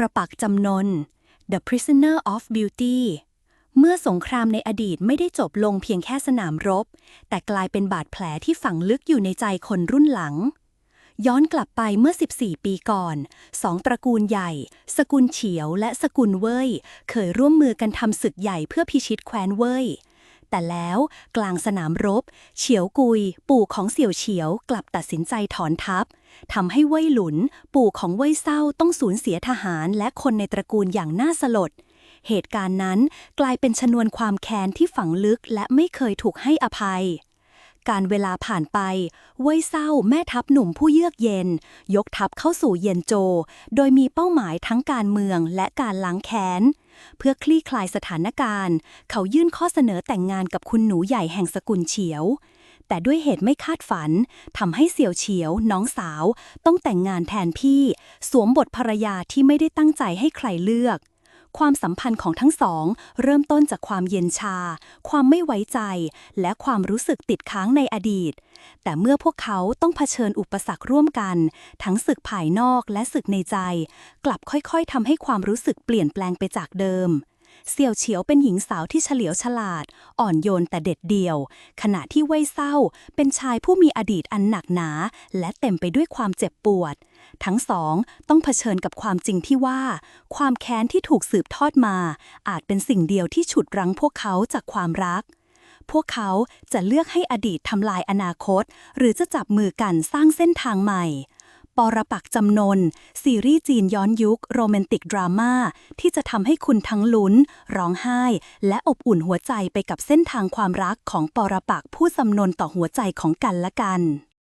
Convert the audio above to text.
รปักจำนน The Prisoner of Beauty เมื่อสงครามในอดีตไม่ได้จบลงเพียงแค่สนามรบ แต่กลายเป็นบาดแผลที่ฝังลึกอยู่ในใจคนรุ่นหลัง ย้อนกลับไปเมื่อ 14 ปีก่อน สองตระกูลใหญ่ สกุลเฉียวและสกุลเว่ยเคยร่วมมือกันทำศึกใหญ่เพื่อพิชิตแคว้นเว่ย แต่แล้วกลางสนามรบ เฉียวกุย ปู่ของเสี่ยวเฉียวกลับตัดสินใจถอนทัพทำให้เว่ยหลุน ปู่ของเว่ยเศร้าต้องสูญเสียทหารและคนในตระกูลอย่างน่าสลด เหตุการณ์นั้นกลายเป็นชนวนความแค้นที่ฝังลึกและไม่เคยถูกให้อภัยการเวลาผ่านไป เว่ยเศร้าแม่ทัพหนุ่มผู้เยือกเย็น ยกทัพเข้าสู่เย็นโจ โดยมีเป้าหมายทั้งการเมืองและการล้างแค้น เพื่อคลี่คลายสถานการณ์ เขายื่นข้อเสนอแต่งงานกับคุณหนูใหญ่แห่งสกุลเฉียว แต่ด้วยเหตุไม่คาดฝันทำให้เสี่ยวเฉียว น้องสาว ต้องแต่งงานแทนพี่ สวมบทภรรยาที่ไม่ได้ตั้งใจให้ใครเลือก ความสัมพันธ์ของทั้งสอง เริ่มต้นจากความเย็นชา ความไม่ไว้ใจ และความรู้สึกติดค้างในอดีต แต่เมื่อพวกเขาต้องเผชิญอุปสรรคร่วมกัน ทั้งศึกภายนอกและศึกในใจ กลับค่อยๆทำให้ความรู้สึกเปลี่ยนแปลงไปจากเดิม เสี่ยวเฉียวเป็นหญิงสาวที่เฉลียวฉลาด อ่อนโยนแต่เด็ดเดี่ยว ขณะที่เว่ยเศร้า เป็นชายผู้มีอดีตอันหนักหนา และเต็มไปด้วยความเจ็บปวด ทั้งสองต้องเผชิญกับความจริงที่ว่า ความแค้นที่ถูกสืบทอดมา อาจเป็นสิ่งเดียวที่ฉุดรั้งพวกเขาจากความรักพวกเขาจะเลือกให้อดีตทำลายอนาคต หรือจะจับมือกันสร้างเส้นทางใหม่ ปรปักจำนน ซีรีส์จีนย้อนยุคโรแมนติกดราม่าที่จะทำให้คุณทั้งลุ้น ร้องไห้ และอบอุ่นหัวใจไปกับเส้นทางความรักของปรปักผู้จำนนต่อหัวใจของกันและกัน